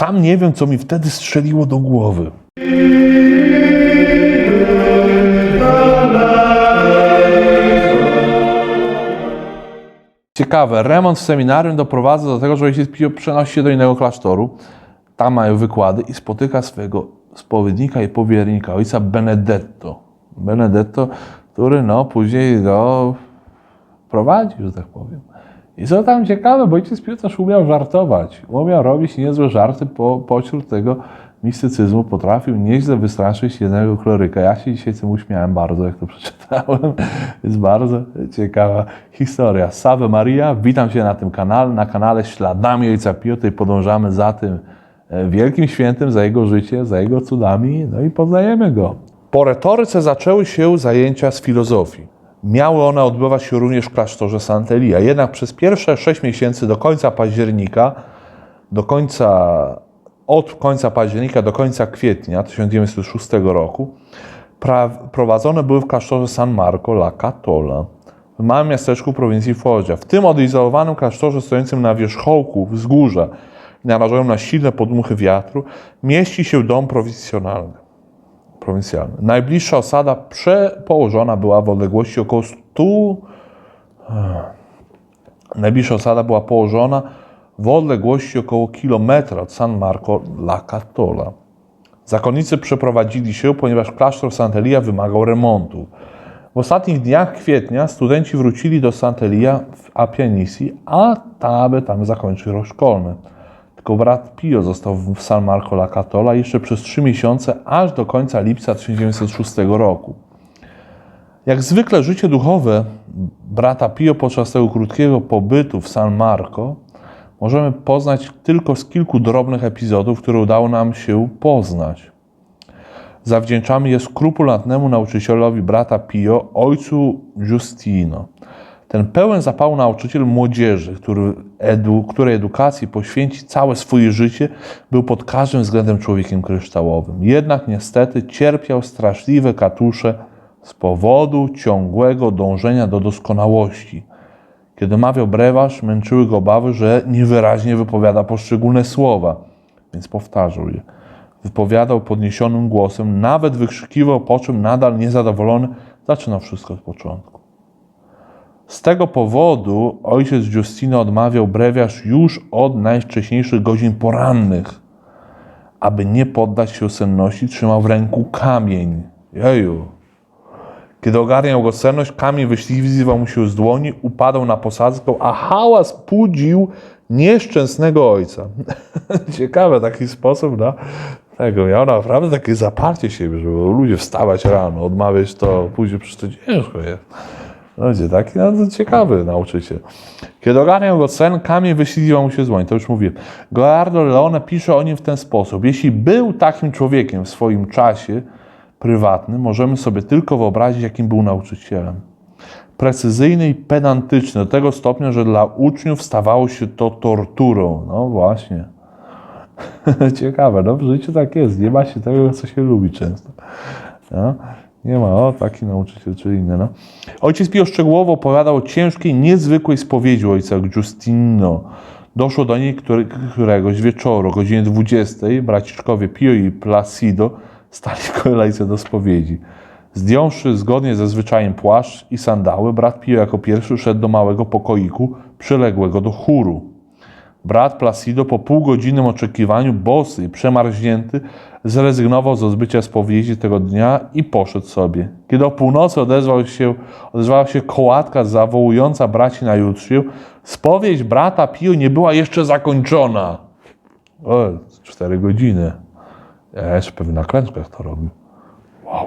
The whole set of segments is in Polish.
Sam nie wiem, co mi wtedy strzeliło do głowy. Ciekawe, remont w seminarium doprowadza do tego, że ojciec Pio przenosi się do innego klasztoru. Tam mają wykłady i spotyka swojego spowiednika i powiernika, ojca Benedetto. Benedetto, który no później go prowadzi, że tak powiem. I co tam ciekawe, Pio też umiał żartować. Umiał robić niezłe żarty po, pośród tego mistycyzmu. Potrafił nieźle wystraszyć jednego kleryka. Ja się dzisiaj tym uśmiałem bardzo, jak to przeczytałem. Jest bardzo ciekawa historia. Salve Maria, witam Cię na tym kanale, na kanale Śladami Ojca Pio. Tutaj podążamy za tym e, wielkim świętym, za jego życie, za jego cudami, no i poznajemy go. Po retoryce zaczęły się zajęcia z filozofii. Miały one odbywać się również w klasztorze Santelia. Jednak przez pierwsze sześć miesięcy do końca października, do końca, od końca października do końca kwietnia 1906 roku prowadzone były w klasztorze San Marco la Catola, w małym miasteczku prowincji Foggia. W tym odizolowanym klasztorze stojącym na wierzchołku wzgórza i narażonym na silne podmuchy wiatru mieści się dom prowincjonalny prowincjalny. Najbliższa osada przepołożona była w odległości około 100. Najbliższa osada była położona w odległości około kilometra od San Marco la Catola. Zakonnicy przeprowadzili się, ponieważ klasztor Santelia wymagał remontu. W ostatnich dniach kwietnia studenci wrócili do Santelia w Appianisi, a aby tam zakończyć rok szkolny. Tylko brat Pio został w San Marco la Catola jeszcze przez trzy miesiące, aż do końca lipca 1906 roku. Jak zwykle życie duchowe brata Pio podczas tego krótkiego pobytu w San Marco możemy poznać tylko z kilku drobnych epizodów, które udało nam się poznać. Zawdzięczamy je skrupulatnemu nauczycielowi brata Pio, ojcu Giustino. Ten pełen zapału nauczyciel młodzieży, który edu, której edukacji poświęci całe swoje życie, był pod każdym względem człowiekiem kryształowym. Jednak niestety cierpiał straszliwe katusze z powodu ciągłego dążenia do doskonałości. Kiedy mawiał breważ, męczyły go obawy, że niewyraźnie wypowiada poszczególne słowa, więc powtarzał je. Wypowiadał podniesionym głosem, nawet wykrzykiwał, po czym nadal niezadowolony zaczynał wszystko od początku. Z tego powodu ojciec Justino odmawiał brewiarz już od najwcześniejszych godzin porannych. Aby nie poddać się senności, trzymał w ręku kamień. Jeju. Kiedy ogarniał go senność, kamień wyśliziwał mu się z dłoni, upadał na posadzkę, a hałas budził nieszczęsnego ojca. Ciekawe taki sposób na tego. Miał naprawdę takie zaparcie siebie, żeby ludzie wstawać rano, odmawiać to, później przecież to ciężko jest. Będzie taki no, ciekawy nauczyciel. Kiedy ogarniał go sen, kamień wyśliziwał mu się z. To już mówiłem. Goardo Leone pisze o nim w ten sposób. Jeśli był takim człowiekiem w swoim czasie prywatnym, możemy sobie tylko wyobrazić, jakim był nauczycielem. Precyzyjny i pedantyczny do tego stopnia, że dla uczniów stawało się to torturą. No właśnie. Ciekawe, no w życiu tak jest. Nie ma się tego, co się lubi często. No. Nie ma, o taki nauczyciel czy inny. No. Ojciec Pio szczegółowo opowiadał o ciężkiej, niezwykłej spowiedzi ojca Giustino. Doszło do niej który, któregoś wieczoru, godzinie 20. Braciszkowie Pio i Placido stali w kolejce do spowiedzi. Zdjąwszy zgodnie ze zwyczajem płaszcz i sandały, brat Pio jako pierwszy szedł do małego pokoiku przyległego do chóru. Brat Placido po półgodzinnym oczekiwaniu, bosy i przemarznięty, zrezygnował z odbycia spowiedzi tego dnia i poszedł sobie. Kiedy o północy odezwał się, odezwała się kołatka zawołująca braci na jutrze, spowiedź brata Pio nie była jeszcze zakończona. O, cztery godziny. Ja jeszcze pewnie na klęczkach to robił. Wow.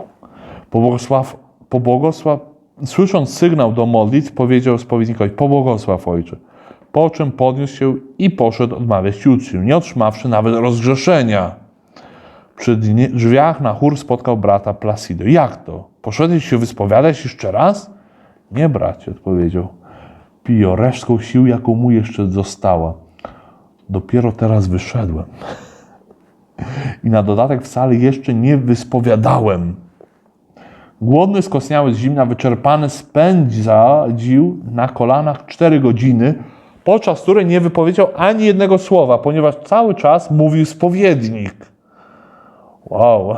Pobłogosław, pobłogosław, słysząc sygnał do modlitw, powiedział spowiednikowi, pobłogosław ojcze. Po czym podniósł się i poszedł odmawiać uczniom, nie otrzymawszy nawet rozgrzeszenia. Przy drzwiach na chór spotkał brata Placido. Jak to? Poszedłeś się wyspowiadać jeszcze raz? Nie, bracie, odpowiedział. Pio, resztką sił, jaką mu jeszcze została. Dopiero teraz wyszedłem. I na dodatek wcale jeszcze nie wyspowiadałem. Głodny, skosniały z zimna, wyczerpany, spędził na kolanach cztery godziny, podczas której nie wypowiedział ani jednego słowa, ponieważ cały czas mówił spowiednik. Wow.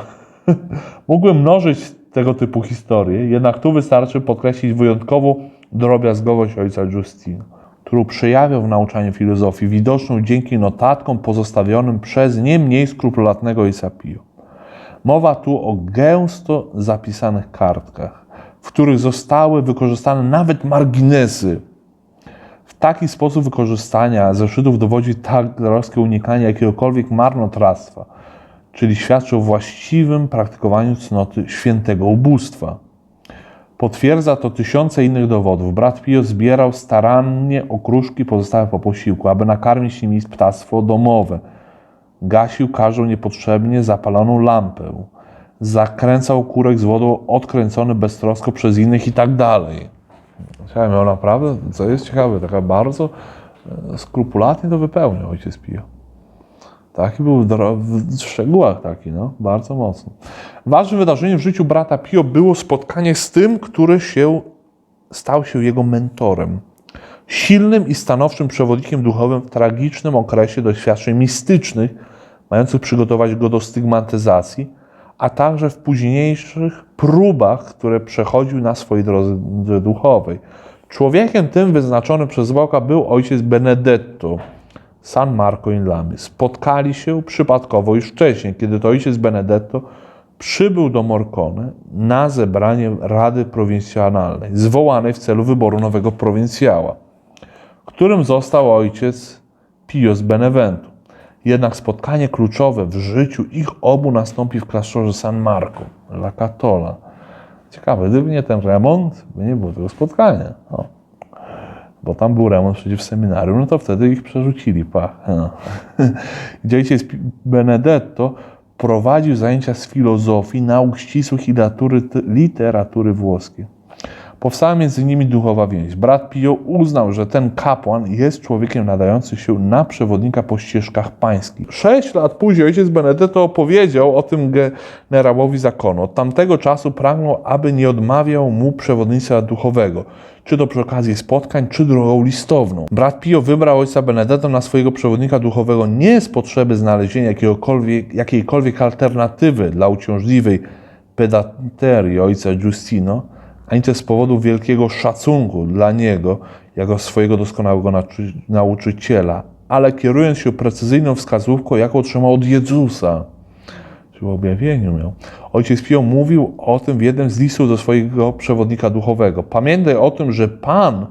Mógłbym mnożyć tego typu historie, jednak tu wystarczy podkreślić wyjątkową drobiazgowość ojca Justina, którą przejawiał w nauczaniu filozofii, widoczną dzięki notatkom pozostawionym przez nie mniej skrupulatnego ojca Pio. Mowa tu o gęsto zapisanych kartkach, w których zostały wykorzystane nawet marginesy. Taki sposób wykorzystania zeszytów dowodzi talerowskie unikanie jakiegokolwiek marnotrawstwa, czyli świadczy o właściwym praktykowaniu cnoty świętego ubóstwa. Potwierdza to tysiące innych dowodów. Brat Pio zbierał starannie okruszki pozostałe po posiłku, aby nakarmić nimi ptactwo domowe. Gasił każdą niepotrzebnie zapaloną lampę. Zakręcał kurek z wodą odkręcony beztrosko przez innych i tak dalej. Chciałem miał naprawdę, co jest ciekawe, taka bardzo e, skrupulatnie to wypełniał ojciec Pio. Taki był w szczegółach taki, no, bardzo mocno. Ważnym wydarzeniem w życiu brata Pio było spotkanie z tym, który się stał się jego mentorem. Silnym i stanowczym przewodnikiem duchowym w tragicznym okresie doświadczeń mistycznych, mających przygotować go do stygmatyzacji, a także w późniejszych próbach, które przechodził na swojej drodze duchowej. Człowiekiem tym wyznaczonym przez Boga był ojciec Benedetto, San Marco in Lamy. Spotkali się przypadkowo już wcześniej, kiedy to ojciec Benedetto przybył do Morcone na zebranie Rady Prowincjonalnej, zwołanej w celu wyboru nowego prowincjała, którym został ojciec Pio z Beneventu. Jednak spotkanie kluczowe w życiu ich obu nastąpi w klasztorze San Marco, La Catola. Ciekawe, gdyby nie ten remont, by nie było tego spotkania. Bo tam był remont przecież w seminarium, no to wtedy ich przerzucili, pach. No. Benedetto prowadził zajęcia z filozofii, nauk ścisłych i literatury włoskiej. Powstała między nimi duchowa więź. Brat Pio uznał, że ten kapłan jest człowiekiem nadającym się na przewodnika po ścieżkach pańskich. Sześć lat później ojciec Benedetto opowiedział o tym generałowi zakonu. Od tamtego czasu pragnął, aby nie odmawiał mu przewodnictwa duchowego, czy to przy okazji spotkań, czy drogą listowną. Brat Pio wybrał ojca Benedetto na swojego przewodnika duchowego nie z potrzeby znalezienia jakiejkolwiek alternatywy dla uciążliwej pedanterii ojca Giustino, ani też z powodu wielkiego szacunku dla niego jako swojego doskonałego nauczy- nauczyciela, ale kierując się precyzyjną wskazówką, jaką otrzymał od Jezusa. Czy w objawieniu miał. Ojciec Pio mówił o tym w jednym z listów do swojego przewodnika duchowego. Pamiętaj o tym, że Pan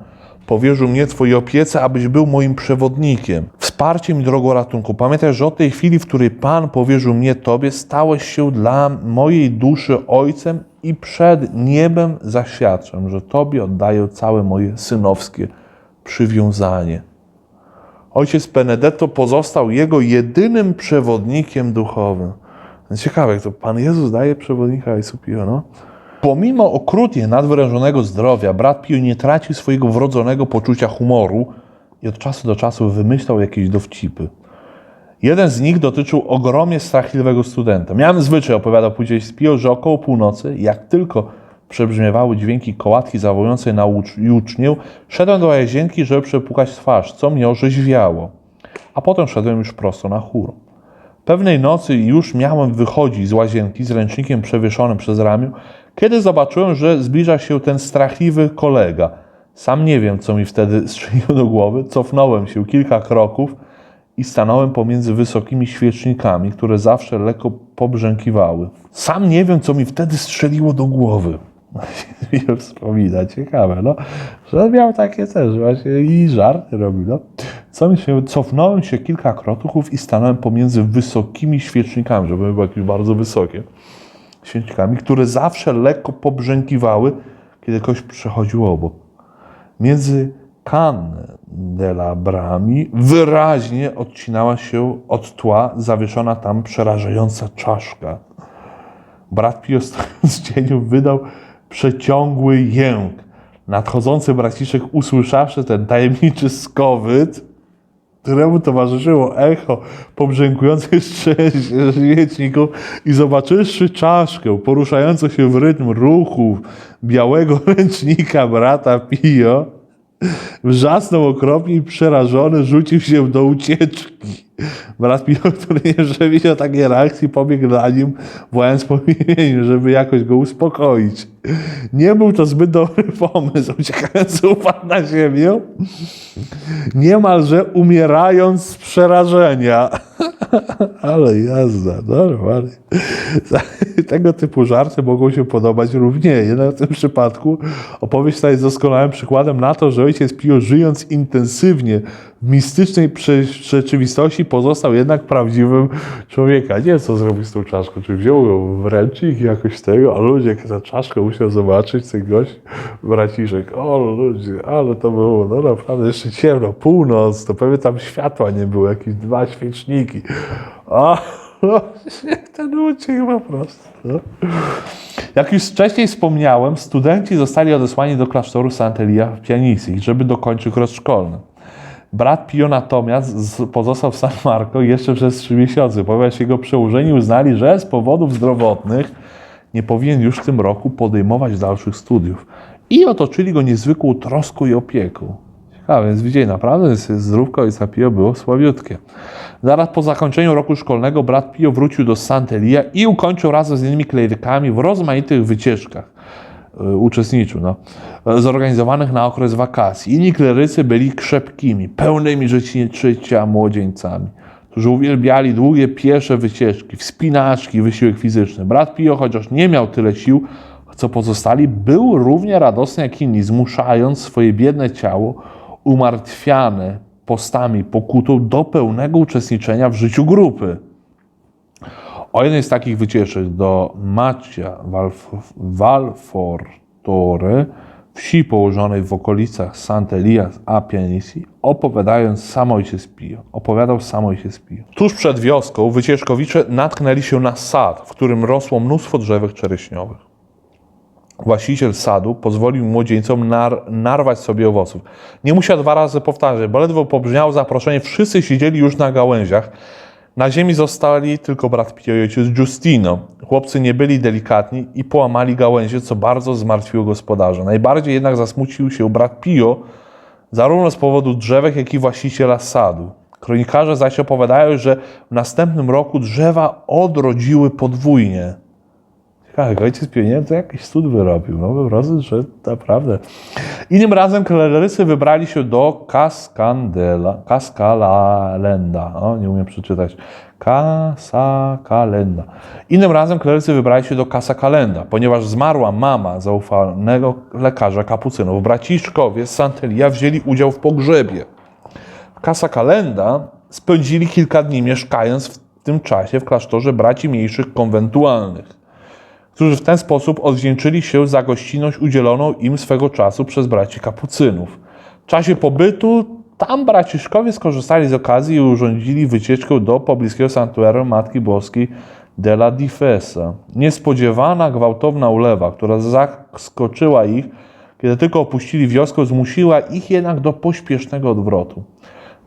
powierzył mnie Twojej opiece, abyś był moim przewodnikiem, wsparciem i drogą ratunku. Pamiętaj, że od tej chwili, w której Pan powierzył mnie Tobie, stałeś się dla mojej duszy ojcem i przed niebem zaświadczam, że Tobie oddaję całe moje synowskie przywiązanie. Ojciec Benedetto pozostał jego jedynym przewodnikiem duchowym. Ciekawe, jak to Pan Jezus daje przewodnika Ojcu Pio, no? Pomimo okrutnie nadwyrężonego zdrowia, brat Pio nie tracił swojego wrodzonego poczucia humoru i od czasu do czasu wymyślał jakieś dowcipy. Jeden z nich dotyczył ogromnie strachliwego studenta. Miałem zwyczaj, opowiadał później Spio, że około północy, jak tylko przebrzmiewały dźwięki kołatki zawołującej na ucz- ucznię, szedłem do łazienki, żeby przepłukać twarz, co mnie orzeźwiało. A potem szedłem już prosto na chór. Pewnej nocy już miałem wychodzić z łazienki z ręcznikiem przewieszonym przez ramię, kiedy zobaczyłem, że zbliża się ten strachliwy kolega. Sam nie wiem, co mi wtedy strzeliło do głowy. Cofnąłem się kilka kroków i stanąłem pomiędzy wysokimi świecznikami, które zawsze lekko pobrzękiwały. Sam nie wiem, co mi wtedy strzeliło do głowy. się wspomina, ciekawe, no, że miał takie też właśnie i żarty robił, no. Co mi się, cofnąłem się kilka kroków i stanąłem pomiędzy wysokimi świecznikami, żeby były jakieś bardzo wysokie świecznikami, które zawsze lekko pobrzękiwały, kiedy ktoś przechodził obok. Między kandelabrami wyraźnie odcinała się od tła zawieszona tam przerażająca czaszka. Brat Pio w cieniu wydał przeciągły jęk. Nadchodzący braciszek usłyszawszy ten tajemniczy skowyt, któremu towarzyszyło echo pobrzękujących świeczników i zobaczywszy czaszkę poruszającą się w rytm ruchów białego ręcznika brata Pio, Wrzasnął okropnie i przerażony rzucił się do ucieczki. Który nie widział takiej reakcji, pobiegł za nim, wołając po imieniu, żeby jakoś go uspokoić. Nie był to zbyt dobry pomysł. Uciekając upadł na ziemię, niemalże umierając z przerażenia. Ale jazda, normalnie. Tego typu żarty mogą się podobać równie. Jednak w tym przypadku opowieść ta jest doskonałym przykładem na to, że ojciec Pio żyjąc intensywnie w mistycznej rzeczywistości pozostał jednak prawdziwym człowiekiem. Nie co zrobił z tą czaszką. Czy wziął ją w ręcznik jakoś tego, a ludzie, jak tę czaszkę musiał zobaczyć, ten gość, braciszek. O ludzie, ale to było, no naprawdę jeszcze ciemno, północ, to pewnie tam światła nie było, jakieś dwa świeczniki. ten uciekł po prostu. No. Jak już wcześniej wspomniałem, studenci zostali odesłani do klasztoru Sant'Elia w Pianicji, żeby dokończyć rok szkolny. Brat Pio natomiast pozostał w San Marco jeszcze przez trzy miesiące, ponieważ jego przełożeni uznali, że z powodów zdrowotnych nie powinien już w tym roku podejmować dalszych studiów. I otoczyli go niezwykłą troską i opieką. Ciekawe, więc widzieli, naprawdę zdrówko ojca Pio było słabiutkie. Zaraz po zakończeniu roku szkolnego brat Pio wrócił do Sant'Elia i ukończył razem z innymi klerykami w rozmaitych wycieczkach y, uczestniczył, no, zorganizowanych na okres wakacji. Inni klerycy byli krzepkimi, pełnymi życia młodzieńcami, którzy uwielbiali długie piesze wycieczki, wspinaczki, wysiłek fizyczny. Brat Pio, chociaż nie miał tyle sił, co pozostali, był równie radosny jak inni, zmuszając swoje biedne ciało, umartwiane postami pokutą do pełnego uczestniczenia w życiu grupy. O jednej z takich wycieczek do Maccia Valf- Valfortore, wsi położonej w okolicach Sant'Elias a Pianici, opowiadając sam ojciec Pio. Opowiadał sam ojciec Pio. Tuż przed wioską wycieczkowicze natknęli się na sad, w którym rosło mnóstwo drzewek czereśniowych. Właściciel sadu pozwolił młodzieńcom nar narwać sobie owoców. Nie musiał dwa razy powtarzać, bo ledwo pobrzmiało zaproszenie, wszyscy siedzieli już na gałęziach. Na ziemi zostali tylko brat Pio i ojciec Giustino. Chłopcy nie byli delikatni i połamali gałęzie, co bardzo zmartwiło gospodarza. Najbardziej jednak zasmucił się brat Pio, zarówno z powodu drzewek, jak i właściciela sadu. Kronikarze zaś opowiadają, że w następnym roku drzewa odrodziły podwójnie. Tak, ojciec pionier to jakiś cud wyrobił. No po prostu, że naprawdę. Innym razem klerycy wybrali się do Cascandela, Cascalenda. O, nie umiem przeczytać. Casacalenda. Innym razem klerycy wybrali się do Casacalenda, ponieważ zmarła mama zaufanego lekarza kapucynów. Braciszkowie z Santelia wzięli udział w pogrzebie. W Casa Kalenda spędzili kilka dni mieszkając w tym czasie w klasztorze braci mniejszych konwentualnych, którzy w ten sposób odwdzięczyli się za gościnność udzieloną im swego czasu przez braci kapucynów. W czasie pobytu tam braciszkowie skorzystali z okazji i urządzili wycieczkę do pobliskiego sanktuarium Matki Boskiej della Difesa. Niespodziewana, gwałtowna ulewa, która zaskoczyła ich, kiedy tylko opuścili wioskę, zmusiła ich jednak do pośpiesznego odwrotu.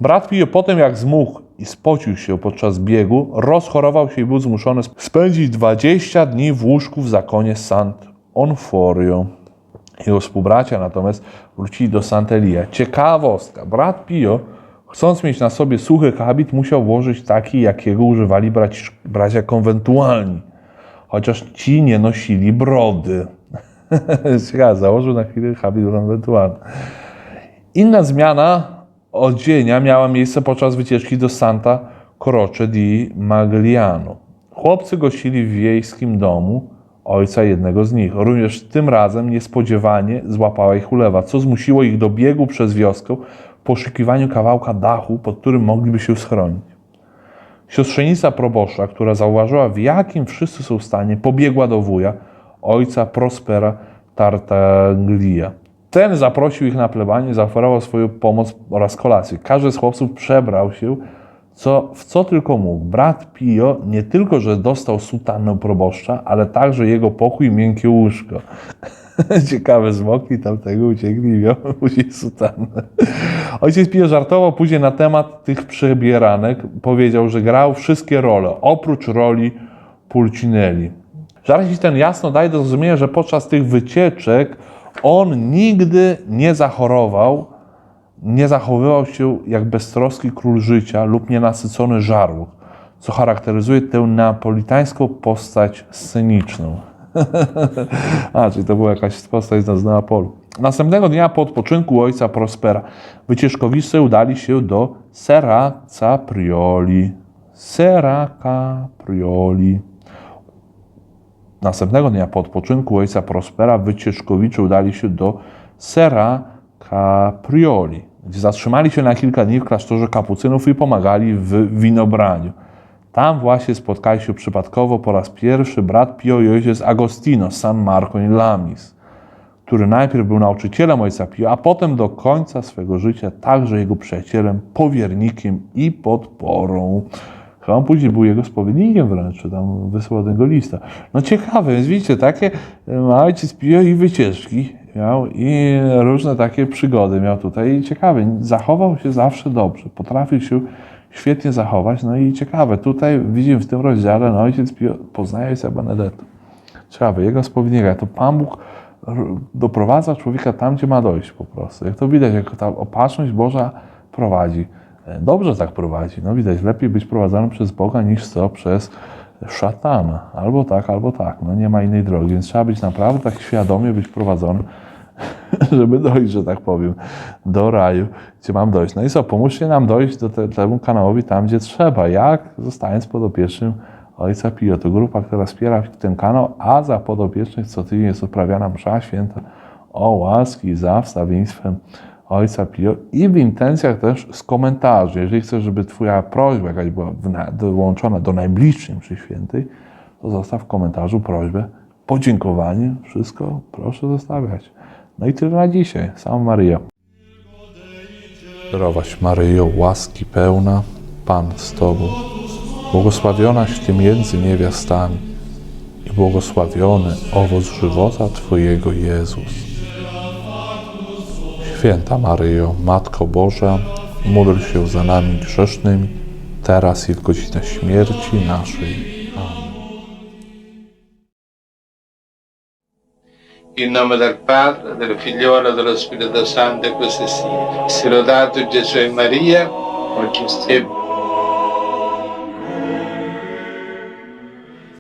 Brat Pio potem jak zmógł i spocił się podczas biegu, rozchorował się i był zmuszony spędzić 20 dni w łóżku w zakonie Sant Onforio. Jego współbracia natomiast wrócili do Sant'Elia. Ciekawostka. Brat Pio, chcąc mieć na sobie suchy habit, musiał włożyć taki, jakiego używali braci, bracia konwentualni. Chociaż ci nie nosili brody. Ciekawe, założył na chwilę habit konwentualny. Inna zmiana odzienia miała miejsce podczas wycieczki do Santa Croce di Magliano. Chłopcy gościli w wiejskim domu ojca jednego z nich. Również tym razem niespodziewanie złapała ich ulewa, co zmusiło ich do biegu przez wioskę w poszukiwaniu kawałka dachu, pod którym mogliby się schronić. Siostrzenica probosza, która zauważyła, w jakim wszyscy są stanie, pobiegła do wuja, ojca Prospera Tartaglia. Ten zaprosił ich na plebanie, zaoferował swoją pomoc oraz kolację. Każdy z chłopców przebrał się co, w co tylko mógł. Brat Pio nie tylko, że dostał sutannę proboszcza, ale także jego pokój i miękkie łóżko. Ciekawe, zmokli tamtego, uciekli i miał później sutannę. Ojciec Pio żartował później na temat tych przebieranek. Powiedział, że grał wszystkie role, oprócz roli Pulcinelli. Żarcik ten jasno daje do zrozumienia, że podczas tych wycieczek on nigdy nie zachorował nie zachowywał się jak beztroski król życia lub nienasycony żarłok, co charakteryzuje tę neapolitańską postać sceniczną. A, czyli to była jakaś postać z Neapolu. Następnego dnia po odpoczynku ojca Prospera wycieczkowicze udali się do Serraca Prioli. Następnego dnia po odpoczynku ojca Prospera wycieczkowicze udali się do Serra Caprioli, gdzie zatrzymali się na kilka dni w klasztorze kapucynów i pomagali w winobraniu. Tam właśnie spotkali się przypadkowo po raz pierwszy brat Pio i ojciec Agostino San Marco in Lamis, który najpierw był nauczycielem ojca Pio, a potem do końca swego życia także jego przyjacielem, powiernikiem i podporą. Chyba on później był jego spowiednikiem wręcz, czy tam wysłał niego lista. No ciekawe, więc widzicie, takie ojciec Pio i wycieczki miał i różne takie przygody miał tutaj i ciekawe, zachował się zawsze dobrze, potrafił się świetnie zachować, no i ciekawe, tutaj widzimy w tym rozdziale, no ojciec Pio poznaje ojca Benedetto. Ciekawe, jego spowiednika, to Pan Bóg doprowadza człowieka tam, gdzie ma dojść po prostu. Jak to widać, jak ta opatrzność Boża prowadzi. Dobrze tak prowadzi. No widać, lepiej być prowadzonym przez Boga niż co przez szatana. Albo tak, albo tak. No nie ma innej drogi. Więc trzeba być naprawdę tak świadomie być prowadzonym, żeby dojść, że tak powiem, do raju, gdzie mam dojść. No i co, pomóżcie nam dojść do te, temu kanałowi tam, gdzie trzeba. Jak? Zostając podopiecznym Ojca Pio. To grupa, która wspiera ten kanał, a za podopiecznych co tydzień jest odprawiana msza święta o łaski za wstawieństwem Ojca Pio i w intencjach też z komentarzy. Jeżeli chcesz, żeby Twoja prośba jakaś była dołączona do najbliższej mszy świętej, to zostaw w komentarzu prośbę, podziękowanie, wszystko proszę zostawiać. No i tyle na dzisiaj. Sam Maryja. Zdrowaś Maryjo, łaski pełna, Pan z Tobą, błogosławionaś Ty między niewiastami i błogosławiony owoc żywota Twojego Jezus. Święta Maryjo, Matko Boża, módl się za nami grzesznymi, teraz i w godzinę śmierci naszej. In nome del Padre, del Figliolo e dello Spirito Santo, e così sia. Lodato Gesù e Maria, e sempre.